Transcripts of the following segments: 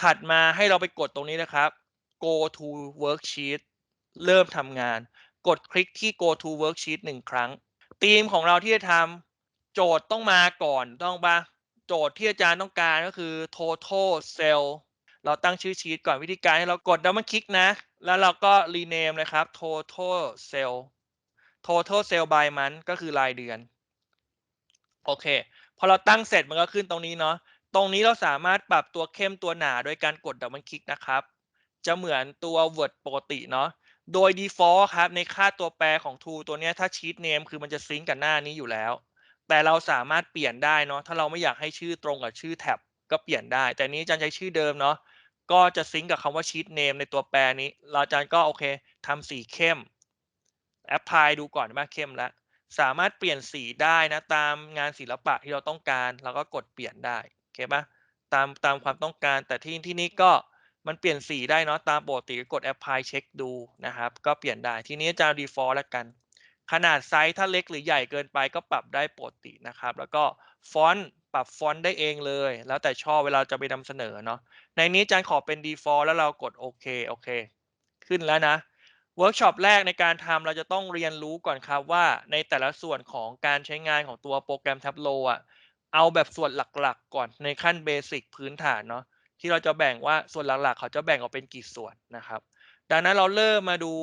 ถัดมาให้เราไปกดตรงนี้นะครับ go to worksheet เริ่มทำงาน กดคลิกที่ go to worksheet หนึ่งครั้งธีมของเราที่จะทำโจทย์ต้องมาก่อนต้องปะโจทย์ที่อาจารย์ต้องการก็คือ total cell เราตั้งชื่อชีตก่อนวิธีการให้เรากดดับเบิลคลิกนะ แล้วเราก็ rename เลยครับ total cell total cell by month ก็คือรายเดือน โอเค พอเราตั้งเสร็จมันก็ขึ้นตรงนี้เนาะ ตรงนี้เราสามารถปรับตัวเข้มตัวหนาโดยการกดดับเบิลคลิกนะครับ จะเหมือนตัว Word ปกติเนาะ โดย default ครับในค่าตัวแปรของ tool ตัวนี้ถ้า sheet name คือมันจะซิงก์กับหน้านี้อยู่แล้ว แต่เราสามารถเปลี่ยนได้เนาะ ถ้าเราไม่อยากให้ชื่อตรงกับชื่อแท็บก็เปลี่ยนได้ แต่นี้อาจารย์ใช้ชื่อเดิมเนาะ ก็จะซิงก์กับคำว่า sheet name ในตัวแปรนี้ เราอาจารย์ก็โอเคทำสีเข้ม apply ดูก่อนว่าเข้มแล้วสามารถเปลี่ยนสีได้นะตามงานศิลปะที่เราต้องการเราก็กดเปลี่ยนได้ ปะตามตามความต้องการ แต่ที่ที่นี้ก็มันเปลี่ยนสีได้เนาะตามปกติกด apply เช็คดูนะครับ ก็เปลี่ยนได้ทีนี้จะ default แล้วกัน ขนาดไซส์ถ้าเล็กหรือใหญ่เกินไปก็ปรับได้ปกตินะครับ แล้วก็ฟอนต์ปรับฟอนต์ได้เองเลย แล้วแต่ชอบเวลาจะไปนำเสนอเนาะในนี้จารย์ขอเป็น default แล้วเรากดโอเคโอเค ขึ้นแล้วนะเวิร์กช็อปแรกในการทำเราจะต้องเรียนรู้ก่อนครับว่าในแต่ละส่วนของการใช้งานของตัวโปรแกรม Tableau อะ เอาแบบส่วนหลักๆ ก่อนในขั้นเบสิกพื้นฐานเนาะที่เราจะแบ่งว่าส่วนหลักๆ เขาจะแบ่งออกเป็นกี่ส่วนนะครับ ดังนั้นเราเริ่มมาดู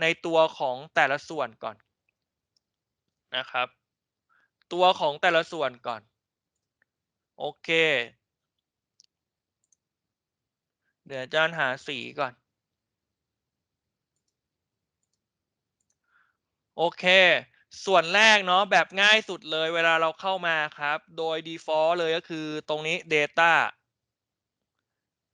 ในตัวของแต่ละส่วนก่อนนะครับ ตัวของแต่ละส่วนก่อน โอเค เดี๋ยวอาจารย์หาสีก่อน โอเค ส่วนแรกเนาะแบบง่ายสุดเลยเวลาเราเข้ามาครับ โดย default เลยก็คือตรงนี้ data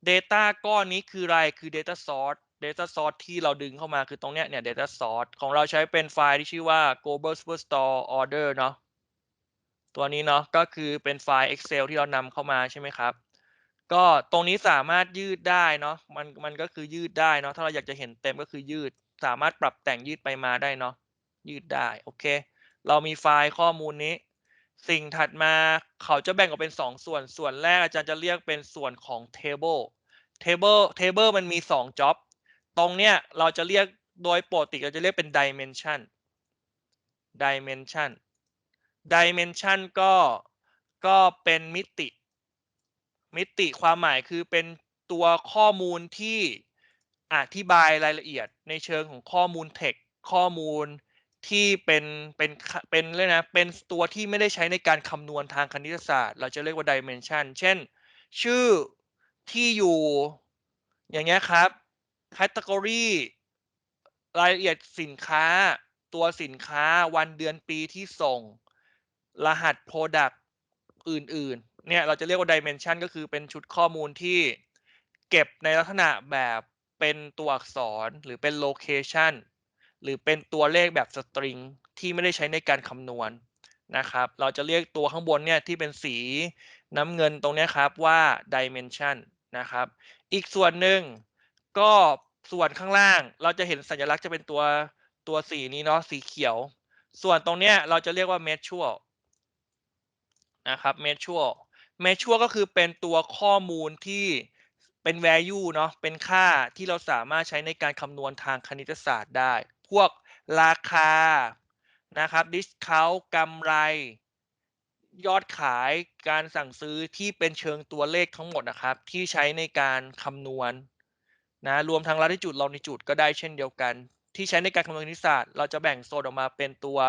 data ก้อนนี้คืออะไรคือ data source data source ที่เราดึงเข้ามาคือตรงเนี้ยเนี่ย data source ของเราใช้เป็นไฟล์ที่ชื่อว่า global superstore order เนาะตัวนี้เนาะก็คือเป็นไฟล์ excel ที่เรานำเข้ามาใช่ไหมครับ ก็ตรงนี้สามารถยืดได้เนาะมันมันก็คือยืดได้เนาะถ้าเราอยากจะเห็นเต็มก็คือยืด สามารถปรับแต่งยืดไปมาได้เนาะ ยืดได้โอเค เรามีไฟล์ข้อมูลนี้ สิ่งถัดมาเขาจะแบ่งออกเป็น 2 ส่วนส่วนแรกอาจารย์จะเรียกเป็นส่วนของ table table table มันมี 2 job ตรงเนี้ยเราจะเรียกโดยปกติเราจะเรียกเป็น dimension dimension dimension ก็ก็เป็นมิติ มิติความหมายคือเป็นตัวข้อมูลที่อธิบายรายละเอียดในเชิงของข้อมูลเทคข้อมูล ที่เป็นเป็นเป็นเลยนะเป็นตัวที่ไม่ได้ใช้ในการคำนวณทางคณิตศาสตร์ เราจะเรียกว่า dimension เช่น ชื่อที่อยู่อย่างเงี้ยครับ category รายละเอียดสินค้า ตัวสินค้าวันเดือนปีที่ส่ง รหัส product อื่นๆ เนี่ยเราจะเรียกว่า dimension ก็คือเป็นชุดข้อมูลที่เก็บในลักษณะแบบเป็นตัวอักษรหรือเป็น location หรือเป็นตัวเลขแบบสตริงที่ไม่ได้ใช้ในการคำนวณนะครับ เราจะเรียกตัวข้างบนเนี่ยที่เป็นสีน้ำเงินตรงนี้ครับว่า dimension นะครับ อีกส่วนหนึ่งก็ส่วนข้างล่างเราจะเห็นสัญลักษณ์จะเป็นตัวตัวสีนี้เนาะสีเขียว ส่วนตรงเนี้ยเราจะเรียกว่า measure นะครับ measure measure ก็คือเป็นตัวข้อมูลที่เป็น value เนาะเป็นค่าที่เราสามารถใช้ในการคำนวณทางคณิตศาสตร์ได้ พวกราคานะครับ discount กำไร ยอดขายการสั่งซื้อที่เป็นเชิงตัวเลขทั้งหมดนะครับ ที่ใช้ในการคำนวณนะรวมทั้งลัติจูดลองนิจูดก็ได้เช่นเดียวกัน ที่ใช้ในการคำนวณคณิตศาสตร์เราจะแบ่งโซนออกมาเป็นตัว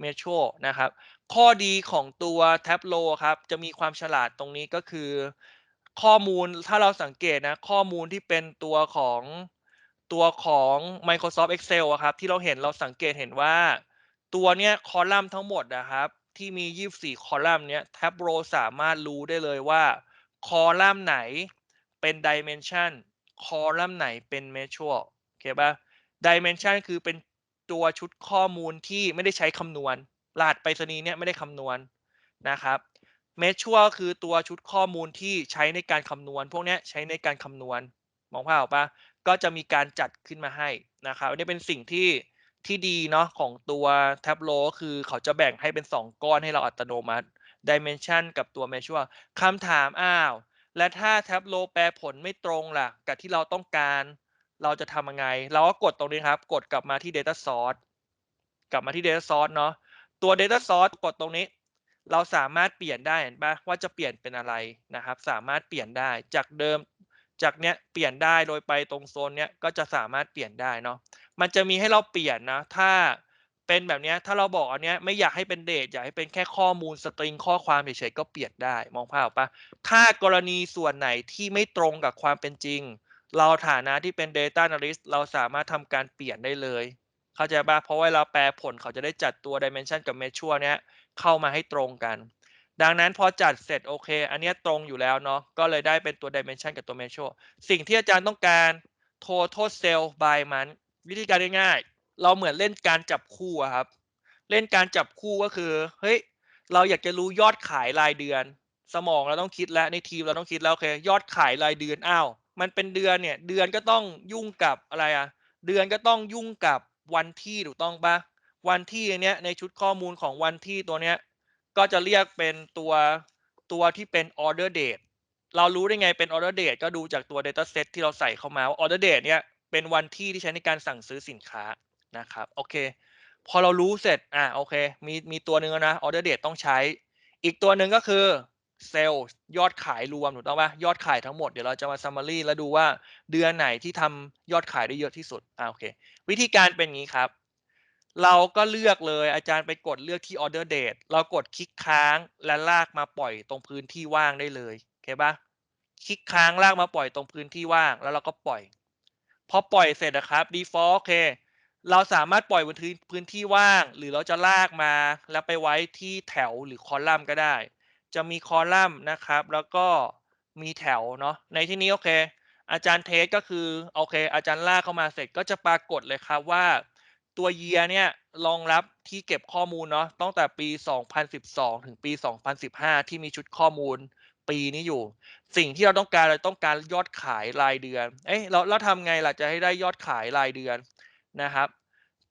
เมโชนะครับ ข้อดีของตัว Tableau ครับ จะมีความฉลาดตรงนี้ก็คือ ข้อมูลถ้าเราสังเกตนะ ข้อมูลที่เป็นตัวของ ตัวของ Microsoft Excel อะครับที่เราเห็นเราสังเกตเห็นว่า ตัวเนี้ยคอลัมน์ทั้งหมดนะครับ ที่มี 24 คอลัมน์เนี้ย Tableau สามารถรู้ได้เลยว่า คอลัมน์ไหนเป็น Dimension คอลัมน์ไหนเป็น Measure โอเคปะ Dimension คือเป็นตัวชุดข้อมูลที่ไม่ได้ใช้คำนวณรหัสไปรษณีย์เนี่ยไม่ได้คำนวณนะครับ Measure คือตัวชุดข้อมูลที่ใช้ในการคำนวณ พวกนี้ใช้ในการคำนวณมองภาพออกปะ ก็จะมีการจัดขึ้นมาให้นะครับอันนี้เป็นสิ่งที่ที่ดีเนาะของตัว Tableau คือเขาจะแบ่งให้เป็น 2 ก้อนให้เราอัตโนมัติ Dimension กับตัว Measure คำถามอ้าว และถ้าแท็บโลแปลผลไม่ตรงล่ะ กับที่เราต้องการเราจะทำยังไง เราก็กดตรงนี้ครับ กดกลับมาที่ Data Source กลับมาที่ Data Source เนาะตัว Data Source กดตรงนี้ เราสามารถเปลี่ยนได้เห็นปะว่าจะเปลี่ยนเป็นอะไรนะครับ สามารถเปลี่ยนได้จากเดิม จากเนี้ยเปลี่ยนได้โดยไปตรงโซนเนี้ยก็จะสามารถเปลี่ยนได้เนาะมันจะมีให้เราเปลี่ยนนะ ถ้าเป็นแบบเนี้ยถ้าเราบอกอันเนี้ยไม่อยากให้เป็นเดทอยากให้เป็นแค่ข้อมูลสตริงข้อความเฉยๆก็เปลี่ยนได้มองภาพออกปะถ้ากรณีส่วนไหนที่ไม่ตรงกับความเป็นจริง เราฐานะที่เป็น Data Analyst เราสามารถทำการเปลี่ยนได้เลยเข้าใจปะเพราะว่าเราแปลผลเขาจะได้จัดตัว Dimension กับ Measure เนี้ยเข้ามาให้ตรงกัน ดังนั้นพอจัดเสร็จโอเค อันนี้ตรงอยู่แล้วเนาะก็เลยได้เป็นตัว Dimension กับตัว Measure สิ่งที่อาจารย์ต้องการ Total Sale by Month วิธีการง่ายๆ เราเหมือนเล่นการจับคู่ครับ เล่นการจับคู่ก็คือเฮ้ยเราอยากจะรู้ยอดขายรายเดือน สมองเราต้องคิดแล้วในทีมเราต้องคิดแล้วโอเคยอดขายรายเดือนอ้าวมันเป็นเดือนเนี่ยเดือนก็ต้องยุ่งกับอะไรอะเดือนก็ต้องยุ่งกับวันที่ถูกต้องปะวันที่เนี้ยในชุดข้อมูลของวันที่ตัวเนี้ย ก็จะเรียกเป็นตัวตัวที่เป็น order date เรารู้ได้ไงเป็น order date ก็ดูจากตัว data set ที่เราใส่เข้ามาว่า order date เนี่ยเป็นวันที่ที่ใช้ในการสั่งซื้อสินค้านะครับโอเค พอเรารู้เสร็จอะโอเค มีมีตัวหนึ่งนะ order date ต้องใช้ อีกตัวหนึ่งก็คือเซลล์ยอดขายรวมถูกต้องปะยอดขายทั้งหมดเดี๋ยวเราจะมา summary แล้วดูว่าเดือนไหนที่ทำยอดขายได้เยอะที่สุดอะโอเค วิธีการเป็นอย่างนี้ครับ เราก็เลือกเลยอาจารย์ไปกดเลือกที่ order date เรากดคลิกค้างและลากมาปล่อยตรงพื้นที่ว่างได้เลยโอเคปะคลิกค้างลากมาปล่อยตรงพื้นที่ว่างแล้วเราก็ปล่อย พอปล่อยเสร็จนะครับ default โอเค เราสามารถปล่อยบนพื้นที่ว่าง หรือเราจะลากมาแล้วไปไว้ที่แถวหรือคอลัมน์ก็ได้ จะมีคอลัมน์นะครับ แล้วก็มีแถวเนาะในที่นี้โอเค อาจารย์เทสก็คือโอเค อาจารย์ลากเข้ามาเสร็จก็จะปรากฏเลยครับว่า ตัว year เนี่ยรองรับที่เก็บข้อมูลเนาะตั้งแต่ปี 2012 ถึงปี 2015 ที่มีชุดข้อมูลปีนี้อยู่ สิ่งที่เราต้องการเราต้องการยอดขายรายเดือน เอ้ยเราเราทำไงล่ะจะให้ได้ยอดขายรายเดือนนะครับ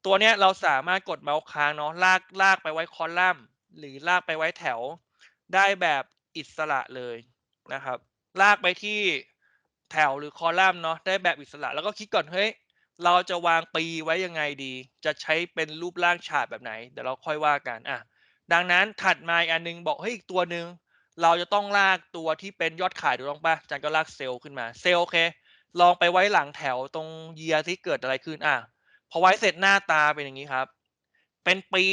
ตัวเนี้ยเราสามารถกดเมาส์ค้างเนาะลากลากไปไว้คอลัมน์ หรือลากไปไว้แถว ได้แบบอิสระเลยนะครับ ลากไปที่แถวหรือคอลัมน์เนาะได้แบบอิสระ แล้วก็คิดก่อนเฮ้ย เราจะวางปีไว้ยังไงดี จะใช้เป็นรูปร่างฉาบแบบไหน เดี๋ยวเราค่อยว่ากันอะดังนั้นถัดมาอีกอันนึงบอกเฮ้ยอีกตัวหนึ่งเราจะต้องลากตัวที่เป็นยอดขายถูกต้องปะจันก็ลากเซลล์ขึ้นมา เซลล์โอเค ลองไปไว้หลังแถวตรงเยียที่เกิดอะไรขึ้นอะพอไว้เสร็จหน้าตาเป็นอย่างนี้ครับ เป็นปี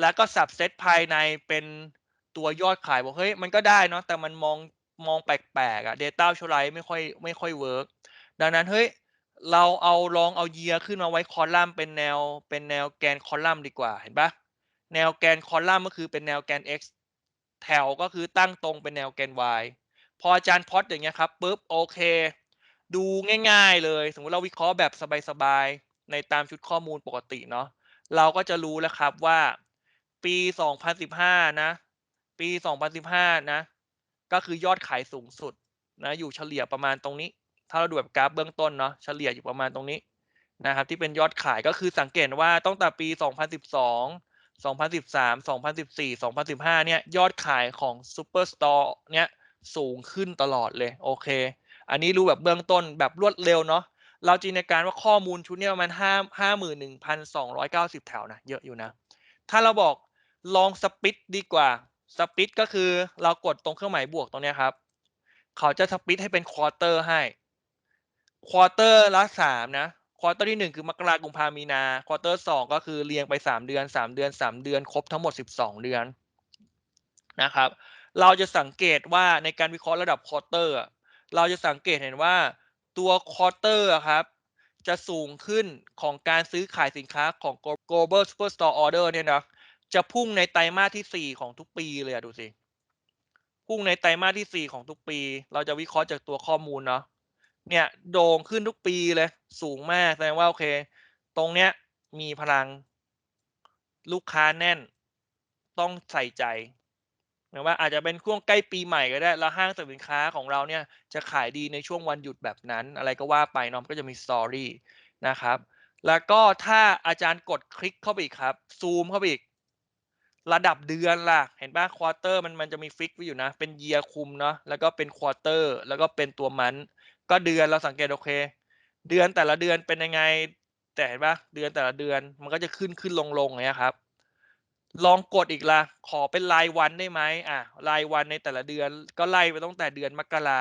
แล้วก็สับเซตภายในเป็นตัวยอดขายบอกเฮ้ยมันก็ได้เนาะแต่มันมองมองแปลกๆอะ Data ชไลไม่ค่อยไม่ค่อยเวิร์กดังนั้นเฮ้ย เราเอาลองเอาเยียขึ้นมาไว้คอลัมน์เป็นแนวเป็นแนวแกนคอลัมน์ดีกว่าเห็นปะแนวแกนคอลัมน์ก็คือเป็นแนวแกน x แถวก็คือตั้งตรงเป็นแนวแกน y พออาจารย์พอดอย่างเงี้ยครับปุ๊บโอเค ดูง่าย ๆ เลย สมมติเราวิเคราะห์แบบสบายๆในตามชุดข้อมูลปกติเนาะเราก็จะรู้แล้วครับว่า ปี 2015 นะ ปี 2015 นะ ก็คือยอดขายสูงสุดนะอยู่เฉลี่ยประมาณตรงนี้ ถ้าเราดูแบบกราฟเบื้องต้นเนาะเฉลี่ยอยู่ประมาณตรงนี้นะครับ ที่เป็นยอดขายก็คือสังเกตว่าตั้งแต่ปี 2012 2013 2014 2015 เนี่ยยอดขายของ Superstore เนี่ยสูงขึ้นตลอดเลยโอเค อันนี้รู้แบบเบื้องต้นแบบรวดเร็วเนาะเราจินตนาการว่าข้อมูลชุดนี้ประมาณ5 51,290แถวนะเยอะอยู่นะ ถ้าเราบอกลองสปิดดีกว่าสปิดก็คือเรากดตรงเครื่องหมายบวกตรงนี้ครับ เขาจะสปิดให้เป็นควอเตอร์ให้ ควอเตอร์ละสามนะควอเตอร์ที่หนึ่งคือมกราคมกุมภามีนาควอเตอร์สองก็คือเรียงไปสามเดือนสามเดือนสามเดือนครบทั้งหมดสิบสองเดือนนะครับ เราจะสังเกตว่าในการวิเคราะห์ระดับควอเตอร์เราจะสังเกตเห็นว่าตัวควอเตอร์ครับ จะสูงขึ้นของการซื้อขายสินค้าของ global superstore order เนี่ยนะจะพุ่งในไตรมาสที่สี่ของทุกปีเลยอะดูสิ พุ่งในไตรมาสที่สี่ของทุกปี เราจะวิเคราะห์จากตัวข้อมูลเนาะ เนี่ยโด่งขึ้นทุกปีเลยสูงมากแสดงว่าโอเค ตรงเนี้ยมีพลังลูกค้าแน่นต้องใส่ใจหมายว่าอาจจะเป็นช่วงใกล้ปีใหม่ก็ได้ แล้วห้างสรรพสินค้าของเราเนี่ยจะขายดีในช่วงวันหยุดแบบนั้น อะไรก็ว่าไปเนาะก็จะมีสตอรี่นะครับ แล้วก็ถ้าอาจารย์กดคลิกเข้าไปอีกครับ ซูมเข้าไปอีก ระดับเดือนล่ะ เห็นเปล่าควอเตอร์มันมันจะมีฟิกไว้อยู่นะ เป็น year คุมเนาะแล้วก็เป็นควอเตอร์แล้วก็เป็นตัว month ก็เดือนเราสังเกตโอเค เดือนแต่ละเดือนเป็นยังไง แต่เห็นปล่าเดือนแต่ละเดือนมันก็จะขึ้นๆลงๆอย่างเงี้ยครับ ลองกดอีกละขอเป็นรายวันได้ไหมอ่ารายวันในแต่ละเดือนก็ไล่ไปตั้งแต่เดือนมกรา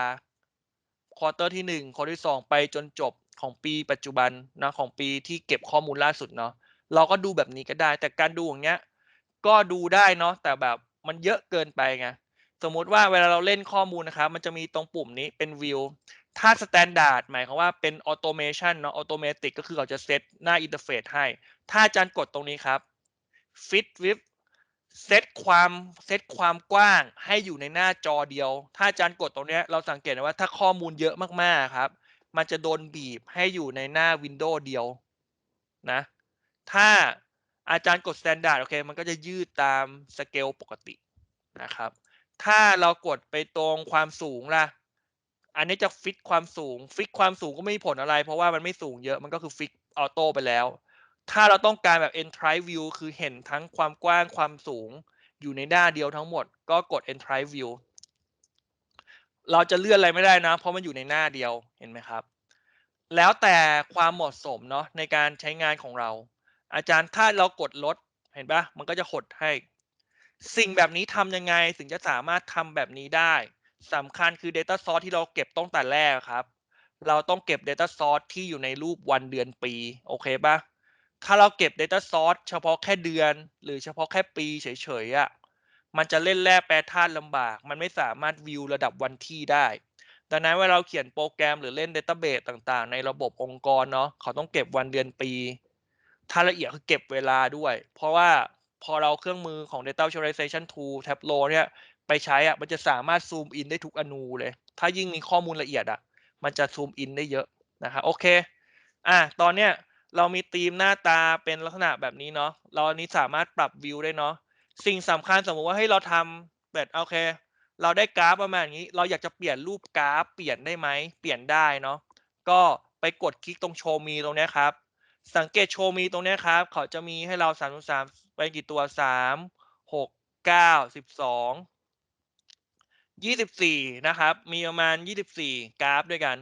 ควอเตอร์ที่1ควอเตอร์ที่2ไปจนจบของปีปัจจุบันเนาะของปีที่เก็บข้อมูลล่าสุดเนาะเราก็ดูแบบนี้ก็ได้ แต่การดูอย่างเงี้ย ก็ดูได้เนาะแต่แบบมันเยอะเกินไปไงสมมุติว่าเวลาเราเล่นข้อมูลนะครับมันจะมีตรงปุ่มนี้เป็น view ถ้าสแตนดาร์ดหมายความว่าเป็นออโตเมชันเนาะออโตเมติกก็คือเขาจะเซตหน้าอินเทอร์เฟซให้ ถ้าอาจารย์กดตรงนี้ครับ fit with เซตความเซตความกว้างให้อยู่ในหน้าจอเดียว ถ้าอาจารย์กดตรงนี้เราสังเกตได้ว่าถ้าข้อมูลเยอะมากๆครับ มันจะโดนบีบให้อยู่ในหน้าวินโดว์เดียวนะ ถ้าอาจารย์กดสแตนดาร์ดโอเค มันก็จะยืดตามสเกลปกตินะครับ ถ้าเรากดไปตรงความสูงล่ะ อันนี้จะฟิกความสูง ฟิกความสูงก็ไม่มีผลอะไร เพราะว่ามันไม่สูงเยอะมันก็คือฟิกออโต้ไปแล้ว ถ้าเราต้องการแบบ Entire View คือเห็นทั้งความกว้างความสูง อยู่ในหน้าเดียวทั้งหมด ก็กด Entire View เราจะเลื่อนอะไรไม่ได้นะ เพราะมันอยู่ในหน้าเดียวเห็นไหมครับ แล้วแต่ความเหมาะสมเนาะในการใช้งานของเรา อาจารย์ถ้าเรากดลดเห็นปล่ามันก็จะหดให้ สิ่งแบบนี้ทำยังไงถึงจะสามารถทำแบบนี้ได้ สำคัญคือ Data Source ที่เราเก็บตั้งแต่แรกครับ เราต้องเก็บ Data Source ที่อยู่ในรูปวันเดือนปี โอเคปล่าถ้าเราเก็บ Data Source เฉพาะแค่เดือน หรือเฉพาะแค่ปีเฉยๆอะมันจะเล่นแร่แปรธาตุลำบาก มันไม่สามารถวิวระดับวันที่ได้ ดังนั้นเวลาเราเขียนโปรแกรมหรือเล่น Database ต่างๆ ในระบบองค์กรเนาะเขาต้องเก็บวันเดือนปี ถ้าละเอียดคือเก็บเวลาด้วย เพราะว่าพอเราเครื่องมือของ Data Visualization Tool Tableau เนี่ย ไปใช้อะมันจะสามารถซูมอินได้ทุกอนูเลย ถ้ายิ่งมีข้อมูลละเอียดอะมันจะซูมอินได้เยอะนะครับโอเค อ่าตอนเนี้ยเรามีธีมหน้าตาเป็นลักษณะแบบนี้เนาะเราอันนี้สามารถปรับวิวได้เนาะสิ่งสำคัญสมมุติว่าเฮ้เราทำแบบโอเค เราได้กราฟประมาณนี้ เราอยากจะเปลี่ยนรูปกราฟ เปลี่ยนได้ไหมเปลี่ยนได้เนาะก็ไปกดคลิกตรง Show Me ตรงเนี้ยครับ สังเกต Show Me ตรงเนี้ยครับ เขาจะมีให้เรา3ไปกี่ตัว 3 6 9 12 24 นะครับ มีประมาณ 24 กราฟด้วยกัน